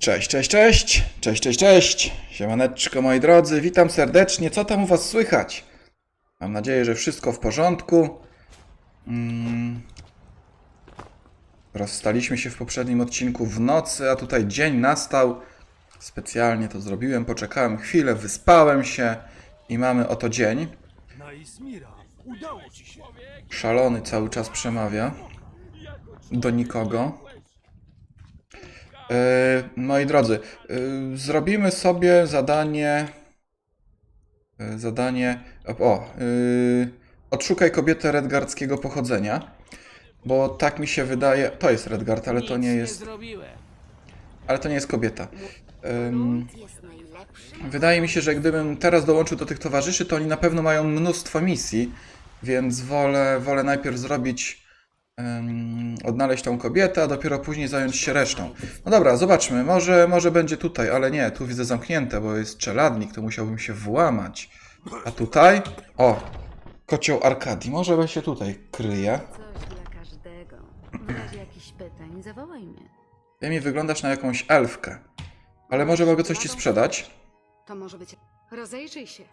Cześć, cześć, cześć, cześć, cześć, cześć, siemaneczko moi drodzy, witam serdecznie, co tam u was słychać? Mam nadzieję, że wszystko w porządku. Mm. Rozstaliśmy się w poprzednim odcinku w nocy, a tutaj dzień nastał. Specjalnie to zrobiłem, poczekałem chwilę, wyspałem się i mamy oto dzień. Naismira, udało ci się. Szalony cały czas przemawia do nikogo. E, moi drodzy, e, zrobimy sobie zadanie. e, Zadanie. O, odszukaj kobietę redgardzkiego pochodzenia. Bo tak mi się wydaje. To jest Redgard, ale to nie jest. Ale to nie jest kobieta. Najlepszy. Wydaje mi się, że gdybym teraz dołączył do tych towarzyszy, to oni na pewno mają mnóstwo misji, więc wolę, wolę najpierw zrobić, odnaleźć tą kobietę, a dopiero później zająć się resztą. No dobra, zobaczmy, może, może będzie tutaj, ale nie, tu widzę zamknięte, bo jest czeladnik, to musiałbym się włamać. A tutaj? O, kocioł Arkadii, może się tutaj kryje. Coś dla każdego. W razie jakichś pytań zawołaj mnie. Ty mi wyglądasz na jakąś elfkę, ale może mogę coś ci sprzedać? To może być... Rozejrzyj się.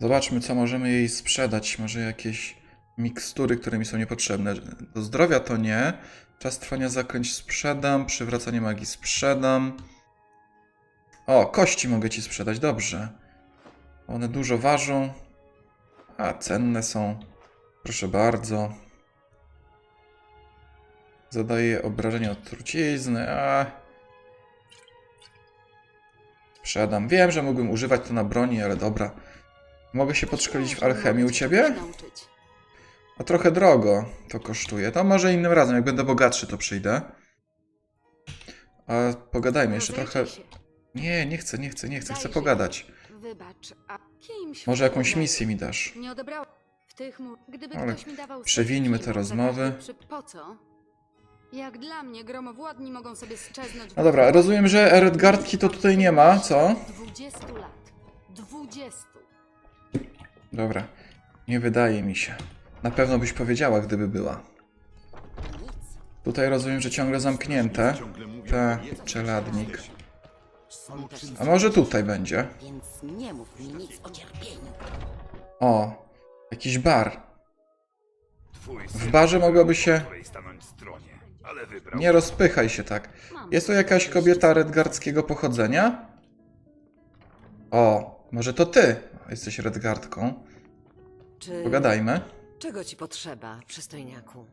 Zobaczmy, co możemy jej sprzedać. Może jakieś mikstury, które mi są niepotrzebne. Do zdrowia to nie. Czas trwania zaklęć sprzedam. Przywracanie magii sprzedam. O, kości mogę ci sprzedać, dobrze. One dużo ważą. A, cenne są. Proszę bardzo. Zadaje obrażenia od trucizny. A. Sprzedam. Wiem, że mógłbym używać to na broni, ale dobra. Mogę się podszkolić w alchemii u ciebie? Nauczyć. A trochę drogo to kosztuje. To może innym razem, jak będę bogatszy, to przyjdę. A pogadajmy jeszcze trochę. Nie, nie chcę, nie chcę, nie chcę, chcę pogadać. Wybacz, a kimś... Może jakąś misję mi dasz. Nie. W tych mu... Gdyby Ale ktoś mi dawał... przewińmy te rozmowy. Po co? Jak dla mnie, gromowładni mogą sobie strzeznąć... No dobra, rozumiem, że Redgardki to tutaj nie ma, co? 20 lat. 20. Dobra, nie wydaje mi się. Na pewno byś powiedziała, gdyby była. Tutaj rozumiem, że ciągle zamknięte. Te, czeladnik. A może tutaj będzie? Więc nie mów mi nic o cierpieniu. O, jakiś bar. W barze mogłoby się... Nie rozpychaj się tak. Jest to jakaś kobieta redgardzkiego pochodzenia? O, może to ty jesteś redgardką. Pogadajmy. Czego ci potrzeba, przystojniaku?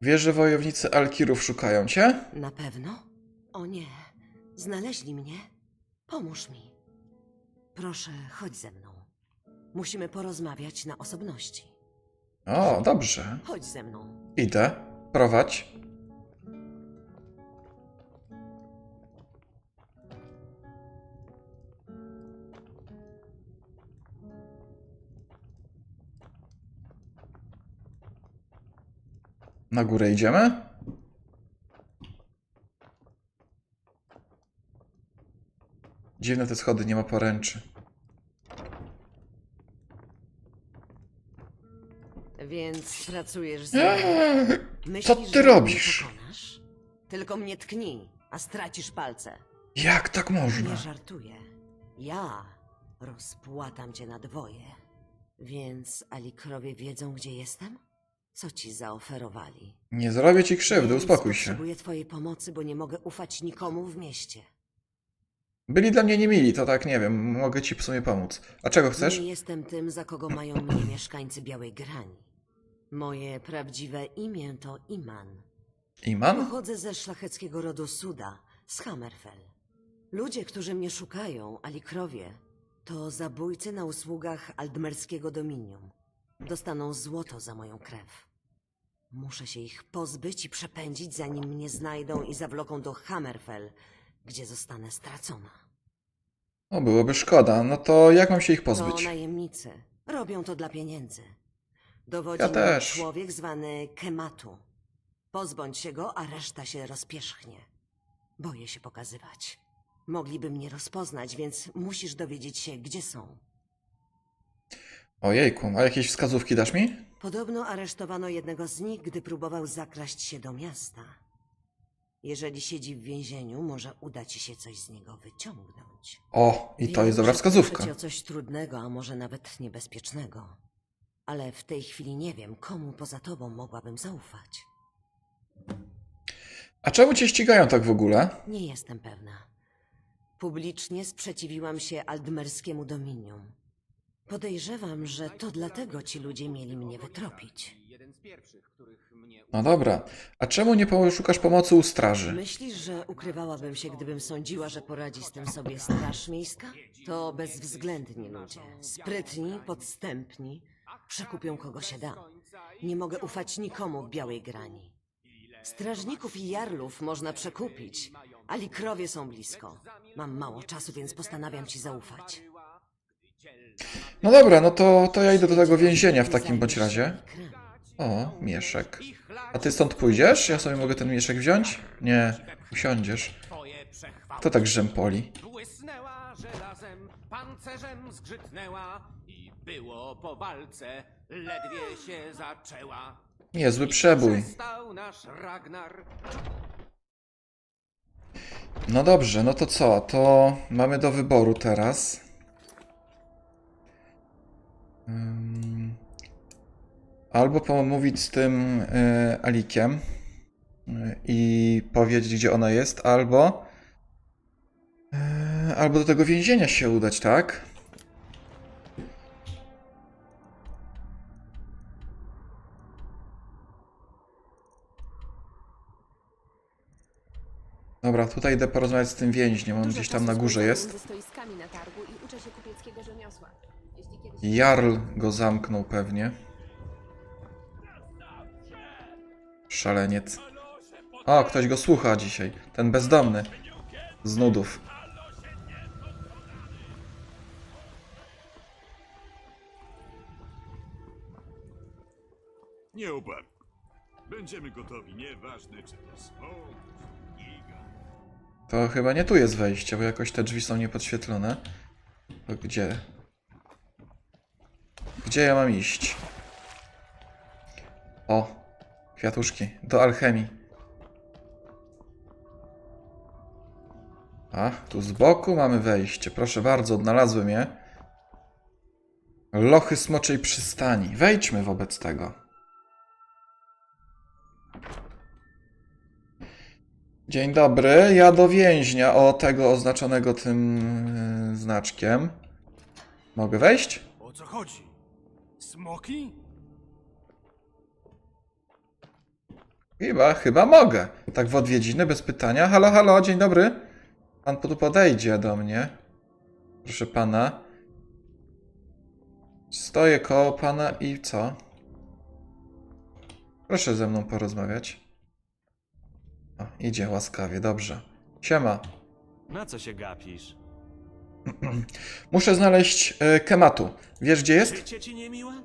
Wiesz, że wojownicy Alkirów szukają cię? Na pewno? O nie, znaleźli mnie. Pomóż mi. Proszę, chodź ze mną. Musimy porozmawiać na osobności. O, dobrze. Chodź ze mną. Idę. Prowadź. Na górę idziemy? Dziwne te schody, nie ma poręczy. Więc pracujesz z Eee, Myślisz, co ty że robisz? Pokonasz? Tylko mnie tknij, a stracisz palce. Jak tak można? Nie żartuję. Ja rozpłatam cię na dwoje. Więc Alikrowie wiedzą, gdzie jestem? Co ci zaoferowali? Nie zrobię ci krzywdy, uspokój się. Potrzebuję twojej pomocy, bo nie mogę ufać nikomu w mieście. Byli dla mnie niemili, to tak nie wiem, mogę ci w sumie pomóc. A czego chcesz? Nie jestem tym, za kogo mają mnie mieszkańcy Białej Grani. Moje prawdziwe imię to Iman. Iman? Pochodzę ze szlacheckiego rodu Suda, z Hammerfell. Ludzie, którzy mnie szukają, Alikrowie, to zabójcy na usługach Aldmerskiego Dominium. Dostaną złoto za moją krew. Muszę się ich pozbyć i przepędzić, zanim mnie znajdą i zawloką do Hammerfell, gdzie zostanę stracona. O, byłoby szkoda. No to jak mam się ich To pozbyć? najemnicy. Robią to dla pieniędzy. Dowodzi Ja też. człowiek zwany Kematu. Pozbądź się go, a reszta się rozpierzchnie. Boję się pokazywać. Mogliby mnie rozpoznać, więc musisz dowiedzieć się, gdzie są. Ojejku, a jakieś wskazówki dasz mi? Podobno aresztowano jednego z nich, gdy próbował zakraść się do miasta. Jeżeli siedzi w więzieniu, może uda ci się coś z niego wyciągnąć. O, i to Wiem, jest dobra że wskazówka. proszę cię o coś trudnego, a może nawet niebezpiecznego. Ale w tej chwili nie wiem, komu poza tobą mogłabym zaufać. A czemu cię ścigają tak w ogóle? Nie jestem pewna. Publicznie sprzeciwiłam się aldmerskiemu dominium. Podejrzewam, że to dlatego ci ludzie mieli mnie wytropić. No dobra. A czemu nie poszukasz pomocy u straży? Myślisz, że ukrywałabym się, gdybym sądziła, że poradzi z tym sobie Straż Miejska? To bezwzględni ludzie. Sprytni, podstępni. Przekupią kogo się da. Nie mogę ufać nikomu w białej grani. Strażników i jarlów można przekupić, ale krowie są blisko. Mam mało czasu, więc postanawiam ci zaufać. No dobra, no to, to ja idę do tego więzienia w takim bądź razie. O, mieszek. A ty stąd pójdziesz? Ja sobie mogę ten mieszek wziąć? Nie, usiądziesz. Kto tak rzępoli? Błysnęła żelazem, pancerzem zgrzytnęła i było po walce, ledwie się zaczęła. Niezły przebój. Przestał nasz Ragnar, No dobrze, no to co? To mamy do wyboru teraz. Albo pomówić z tym y, Alikiem y, i powiedzieć, gdzie ona jest, albo y, albo do tego więzienia się udać, tak? Dobra, tutaj idę porozmawiać z tym więźniem, on Dużo gdzieś tam czasu na górze spędzam jest. Ze stoiskami na targu i uczę się kupieckiego rzemiosła. Jeśli kiedyś... Jarl go zamknął pewnie. Szaleniec. O, ktoś go słucha dzisiaj. Ten bezdomny. Z nudów. Nie uparł. Będziemy gotowi, nieważne czy to giga. To chyba nie tu jest wejście, bo jakoś te drzwi są niepodświetlone. To gdzie? Gdzie ja mam iść? O, kwiatuszki. Do alchemii. A, tu z boku mamy wejście. Proszę bardzo, odnalazłem je. Lochy smoczej przystani. Wejdźmy wobec tego. Dzień dobry, ja do więźnia, o tego oznaczonego tym yy, znaczkiem. Mogę wejść? O co chodzi? Smoki? Chyba, chyba mogę. Tak w odwiedziny, bez pytania. Halo, halo, dzień dobry. Pan tu podejdzie do mnie. Proszę pana. Stoję koło pana i co? Proszę ze mną porozmawiać. O, idzie łaskawie, dobrze. Siema. Na co się gapisz? Muszę znaleźć e, Kematu. Wiesz gdzie jest? Życie ci niemiłe?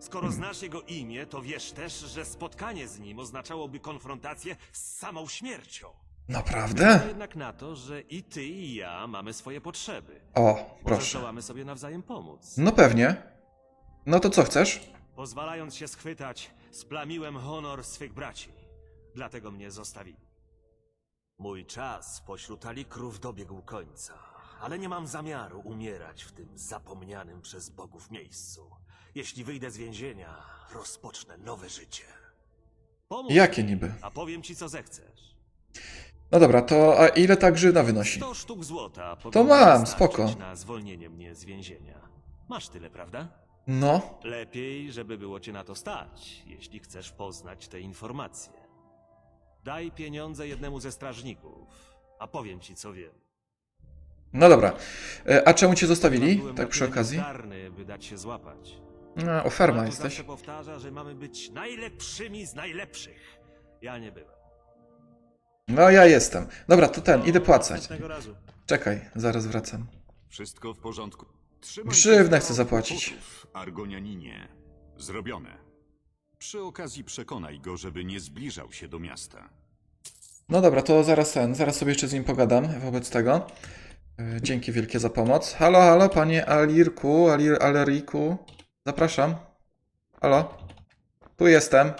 Skoro znasz jego imię, to wiesz też, że spotkanie z nim oznaczałoby konfrontację z samą śmiercią. Naprawdę? Wygląda jednak na to, że i ty i ja mamy swoje potrzeby. O, Może proszę. zdołamy sobie nawzajem pomóc. No pewnie. No to co chcesz? Pozwalając się schwytać, splamiłem honor swych braci. Dlatego mnie zostawili. Mój czas pośród Alikrów dobiegł końca, ale nie mam zamiaru umierać w tym zapomnianym przez bogów miejscu. Jeśli wyjdę z więzienia, rozpocznę nowe życie. Pomóż Jakie mi, niby? A powiem ci, co zechcesz. No dobra, to a ile ta grzywna wynosi? 100 sztuk złota. To powinno mam, wystarczyć spoko. na zwolnienie mnie z więzienia. Masz tyle, prawda? No, Lepiej, żeby było cię na to stać, jeśli chcesz poznać te informacje. Daj pieniądze jednemu ze strażników, a powiem ci, co wiem. No dobra. E, A czemu cię zostawili? Byłem Tak przy okazji? bezdarny, by dać się złapać. No, oferma jesteś. zawsze powtarza, że mamy być najlepszymi z najlepszych. Ja nie byłem. No ja jestem. Dobra, to ten, idę płacać. Następnego razu. Czekaj, zaraz wracam. Wszystko w porządku. Trzymaj Grzywnę chcę zapłacić. kłopotów, Argonianinie. Zrobione. Przy okazji przekonaj go, żeby nie zbliżał się do miasta. No dobra, to zaraz ten, zaraz sobie jeszcze z nim pogadam wobec tego. E, Dzięki wielkie za pomoc. Halo, halo, panie Alirku, Alir, Aleriku. Zapraszam. Halo. Tu jestem.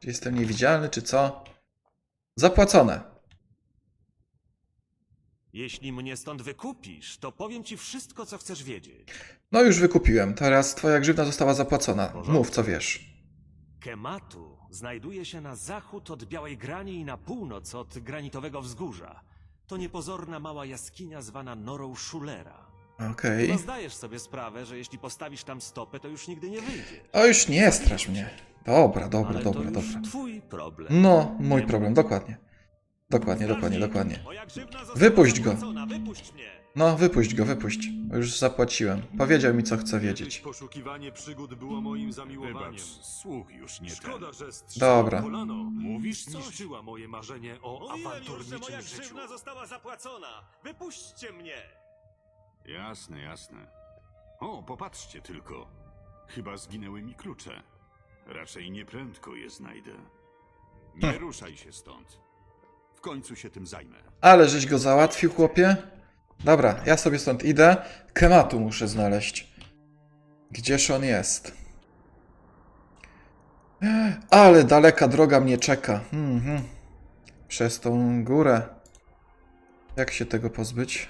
Czy jestem niewidzialny, czy co? Zapłacone. Jeśli mnie stąd wykupisz, to powiem ci wszystko, co chcesz wiedzieć. No już wykupiłem, teraz twoja grzywna została zapłacona. Mów, co wiesz. Kematu znajduje się na zachód od Białej Grani i na północ od Granitowego Wzgórza. To niepozorna mała jaskinia zwana Norą Schulera. Okej. Chyba zdajesz sobie sprawę, że jeśli postawisz tam stopę, to już nigdy nie wyjdziesz. O, już nie strasz mnie. Dobra, dobra, Ale dobra, to już dobra. twój problem. No, mój problem, dokładnie. Dokładnie, dokładnie, dokładnie. Wypuść go. Wypuść mnie! No, wypuść go, wypuść. Już zapłaciłem. Powiedział mi, co chce wiedzieć. poszukiwanie przygód było moim zamiłowaniem. Wybacz, słuch już nie Szkoda, ten. że Dobra. kolano Mówisz coś? zniszczyła moje marzenie o Mówiłem już, że awanturniczym moja życiu. grzywna została zapłacona! Wypuśćcie mnie! Jasne, jasne. O, popatrzcie tylko. Chyba zginęły mi klucze. Raczej nieprędko je znajdę. Nie ruszaj się stąd. W końcu się tym zajmę. Ale żeś go załatwił, chłopie? Dobra, ja sobie stąd idę. Kematu muszę znaleźć. Gdzież on jest? Ale daleka droga mnie czeka. Mhm. Przez tą górę. Jak się tego pozbyć?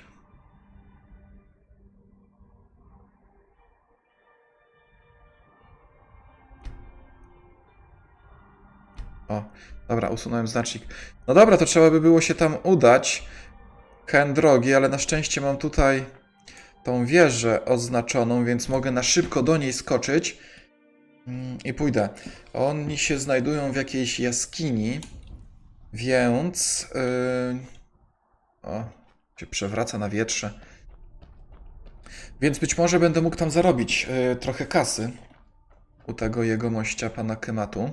O, dobra, usunąłem znacznik. No dobra, to trzeba by było się tam udać. Ken drogi, ale na szczęście mam tutaj tą wieżę oznaczoną, więc mogę na szybko do niej skoczyć Mm, i pójdę. Oni się znajdują w jakiejś jaskini, więc... Yy... O, się przewraca na wietrze. Więc być może będę mógł tam zarobić yy, trochę kasy u tego jego mościa, pana Kematu.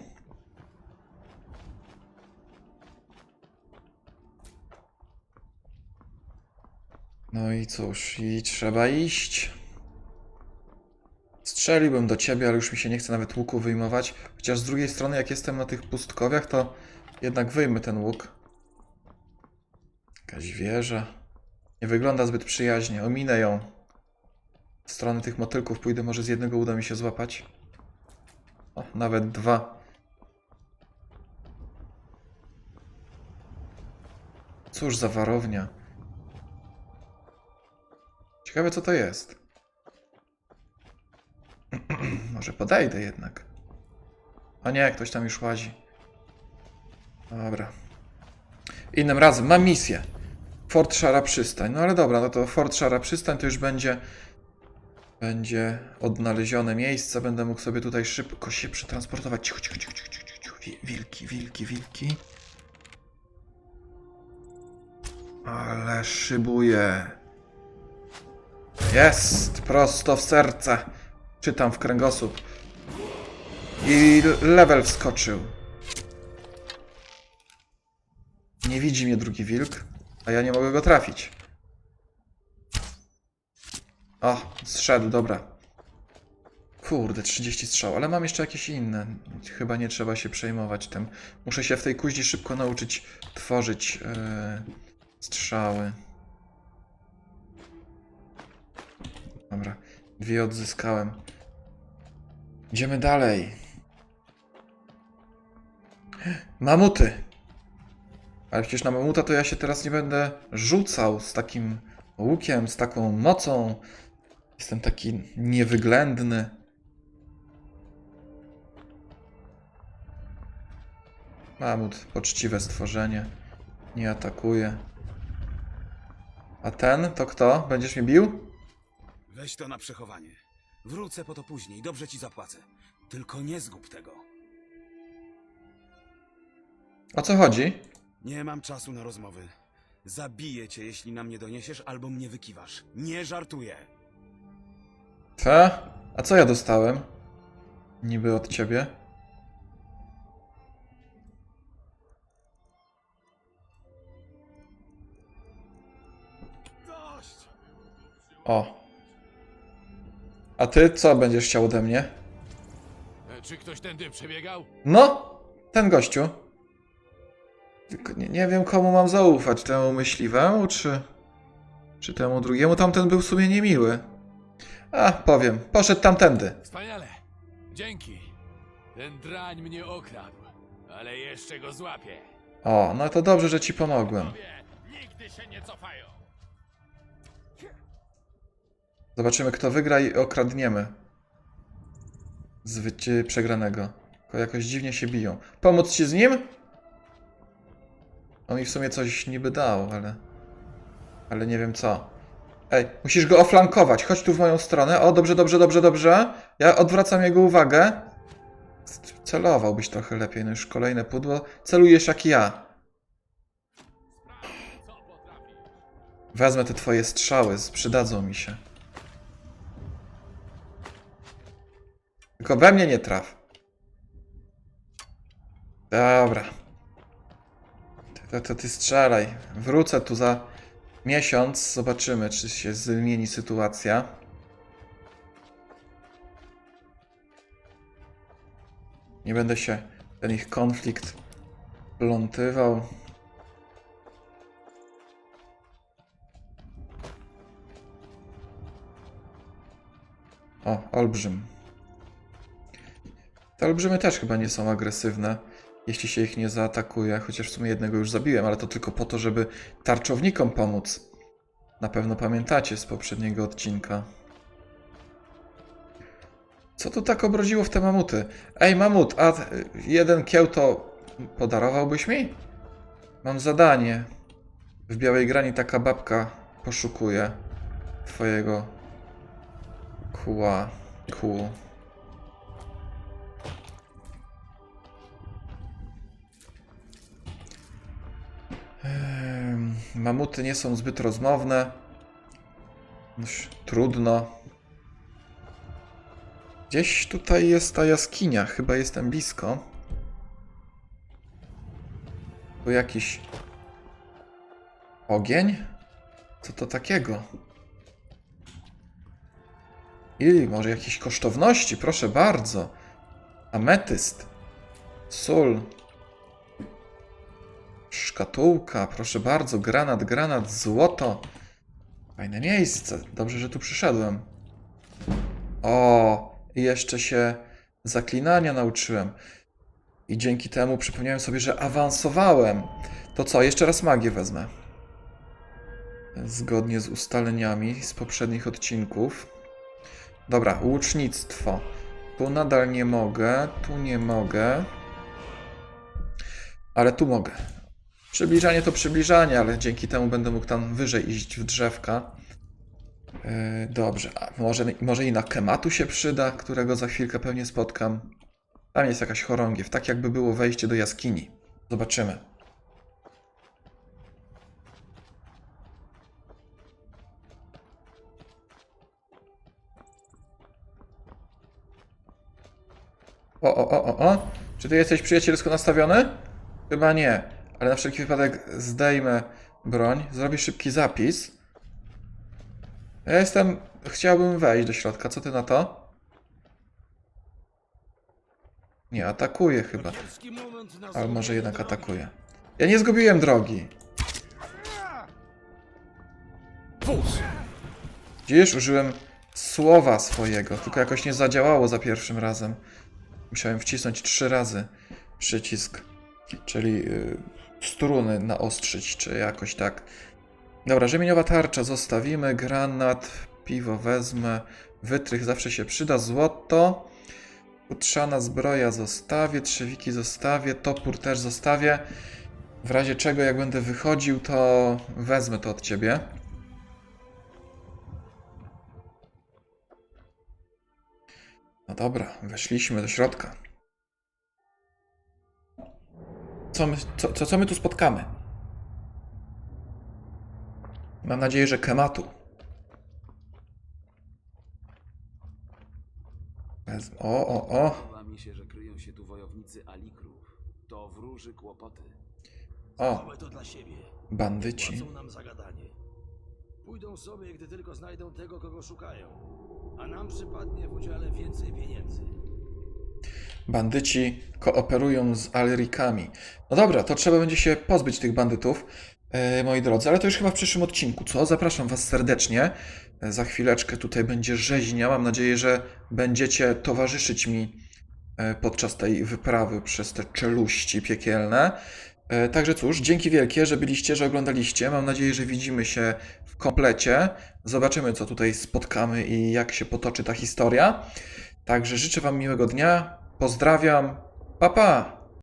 No i cóż, i trzeba iść. Strzeliłbym do ciebie, ale już mi się nie chce nawet łuku wyjmować. Chociaż z drugiej strony, jak jestem na tych pustkowiach, to jednak wyjmę ten łuk. Jakaś wieża. Nie wygląda zbyt przyjaźnie. Ominę ją. W stronę tych motylków pójdę, może z jednego uda mi się złapać. O, nawet dwa. Cóż za warownia. Ciekawe, co to jest. Może podejdę jednak. A nie, ktoś tam już łazi. Dobra. Innym razem, mam misję. Fort Szara Przystań. No ale dobra, no to Fort Szara Przystań to już będzie... Będzie odnalezione miejsce. Będę mógł sobie tutaj szybko się przetransportować. Cicho, cicho, cicho, cicho, cicho, cicho. Wi- Wilki, wilki, wilki. Ale szybuje. Jest! Prosto w serce. Czytam w kręgosłup. I level wskoczył. Nie widzi mnie drugi wilk, a ja nie mogę go trafić. O, zszedł, dobra. Kurde, 30 strzał, ale mam jeszcze jakieś inne. Chyba nie trzeba się przejmować tym. Muszę się w tej kuźni szybko nauczyć tworzyć yy, strzały. Dobra, dwie odzyskałem. Idziemy dalej. Mamuty. Ale przecież na mamuta to ja się teraz nie będę rzucał z takim łukiem, z taką mocą. Jestem taki niewyględny. Mamut, poczciwe stworzenie. Nie atakuje. A ten to kto? Będziesz mi bił? Weź to na przechowanie. Wrócę po to później, dobrze ci zapłacę. Tylko nie zgub tego. O co chodzi? Nie mam czasu na rozmowy. Zabiję cię, jeśli na mnie doniesiesz albo mnie wykiwasz. Nie żartuję. Te? A co ja dostałem? Niby od ciebie? O. A ty co będziesz chciał ode mnie? E, Czy ktoś tędy przebiegał? No, ten gościu. Tylko nie, nie wiem, komu mam zaufać. Temu myśliwemu, czy... Czy temu drugiemu? Tamten był w sumie niemiły. A, powiem. Poszedł tamtędy. Wspaniale. Dzięki. Ten drań mnie okradł, ale jeszcze go złapię. O, no to dobrze, że ci pomogłem. Nigdy się nie cofają. Zobaczymy, kto wygra i okradniemy zwyci przegranego. Tylko jakoś dziwnie się biją. Pomóc ci z nim? On mi w sumie coś niby dał, ale... Ale nie wiem co. Ej, musisz go oflankować. Chodź tu w moją stronę. O, dobrze, dobrze, dobrze, dobrze. Ja odwracam jego uwagę. Celowałbyś trochę lepiej. No już kolejne pudło. Celujesz jak ja. Wezmę te twoje strzały. Przydadzą mi się. Tylko we mnie nie traf. Dobra. To, to ty strzelaj. Wrócę tu za miesiąc. Zobaczymy, czy się zmieni sytuacja. Nie będę się ten ich konflikt plątywał. O, olbrzym. Te olbrzymy też chyba nie są agresywne, jeśli się ich nie zaatakuje, chociaż w sumie jednego już zabiłem, ale to tylko po to, żeby tarczownikom pomóc. Na pewno pamiętacie z poprzedniego odcinka. Co tu tak obrodziło w te mamuty? Ej, mamut, a jeden kieł to podarowałbyś mi? Mam zadanie. W Białej Grani taka babka poszukuje twojego kła. Kół. Mamuty nie są zbyt rozmowne. Trudno. Gdzieś tutaj jest ta jaskinia, chyba jestem blisko. Tu jakiś ogień? Co to takiego? I może jakieś kosztowności, proszę bardzo. Ametyst, sól, Szkatułka, proszę bardzo, granat, granat, złoto. Fajne miejsce. Dobrze, że tu przyszedłem. O, jeszcze się zaklinania nauczyłem. I dzięki temu przypomniałem sobie, że awansowałem. To co, jeszcze raz magię wezmę. Zgodnie z ustaleniami z poprzednich odcinków. Dobra, łucznictwo. Tu nadal nie mogę, tu nie mogę. Ale tu mogę. Przybliżanie to przybliżanie, ale dzięki temu będę mógł tam wyżej iść w drzewka. Yy, dobrze, a może, może i na kematu się przyda, którego za chwilkę pewnie spotkam. Tam jest jakaś chorągiew, tak jakby było wejście do jaskini. Zobaczymy. O, o, o, o, o. Czy ty jesteś przyjacielsko nastawiony? Chyba nie, ale na wszelki wypadek zdejmę broń, zrobię szybki zapis. Ja jestem... Chciałbym wejść do środka, co ty na to? Nie, atakuje chyba. Ale może jednak atakuje. Ja nie zgubiłem drogi. Widzisz, użyłem słowa swojego, tylko jakoś nie zadziałało za pierwszym razem. Musiałem wcisnąć trzy razy przycisk, czyli yy, struny naostrzyć, czy jakoś tak. Dobra, rzemieniowa tarcza zostawimy, granat, piwo wezmę, wytrych zawsze się przyda, złoto, utrzana zbroja zostawię, trzewiki zostawię, topór też zostawię. W razie czego, jak będę wychodził, to wezmę to od ciebie. No dobra, weszliśmy do środka. Co my, co, co, co my tu spotkamy? Mam nadzieję, że kematu. O, o, o. Podoba mi się, że kryją się tu wojownicy Alikrów. To wróży kłopoty. O, Mamy to dla siebie. bandyci. Płacą nam za gadanie. Pójdą sobie, gdy tylko znajdą tego, kogo szukają. A nam przypadnie w udziale więcej pieniędzy. Bandyci kooperują z Alrikami. No dobra, to trzeba będzie się pozbyć tych bandytów, e, moi drodzy, ale to już chyba w przyszłym odcinku, co? Zapraszam Was serdecznie. E, Za chwileczkę tutaj będzie rzeźnia. Mam nadzieję, że będziecie towarzyszyć mi e, podczas tej wyprawy przez te czeluści piekielne. Także cóż, dzięki wielkie, że byliście, że oglądaliście. Mam nadzieję, że widzimy się w komplecie. Zobaczymy, co tutaj spotkamy i jak się potoczy ta historia. Także życzę Wam miłego dnia. Pozdrawiam. Pa pa!